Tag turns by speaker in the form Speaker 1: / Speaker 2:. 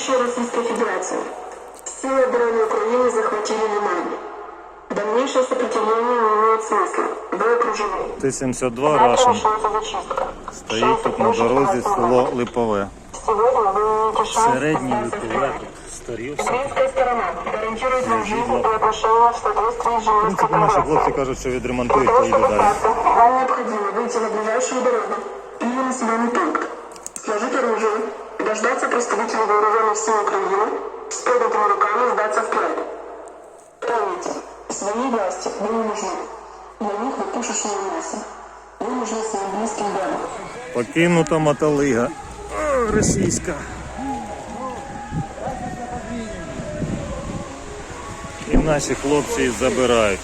Speaker 1: Командующие Российской Федерации. Силы обороны Украины захватили Лиман. Дальнейшее сопротивление не имеет смысла. Вы окружены.
Speaker 2: Т-72
Speaker 1: Завтра
Speaker 2: Рашен.
Speaker 1: начнется зачистка.
Speaker 2: Стоїть тут на дорозі село Липове.
Speaker 1: Сегодня вы имеете шанс
Speaker 2: Середній
Speaker 1: остаться в
Speaker 2: Липове,
Speaker 1: строю.
Speaker 2: тут старівся.
Speaker 1: Украинская сторона гарантирует вам жизнь и отношения в соответствии с
Speaker 2: В принципі,
Speaker 1: Женевской
Speaker 2: наші хлопці
Speaker 1: конвенцией.
Speaker 2: кажуть, що
Speaker 1: Для
Speaker 2: відремонтують,
Speaker 1: того,
Speaker 2: поїду
Speaker 1: чтобы
Speaker 2: далі.
Speaker 1: остаться, вам необходимо выйти на ближайшую дорогу или населенный пункт, сложить оружие, дождаться представителей вооруженных сил Украины, с поднятыми руками сдаться вперед. Помните, своей власти вы не нужны. Для них вы пушечное мясо. Вы нужны своим близким домом.
Speaker 2: Покинута мотолига. О, російська. І наші хлопці їх забирають.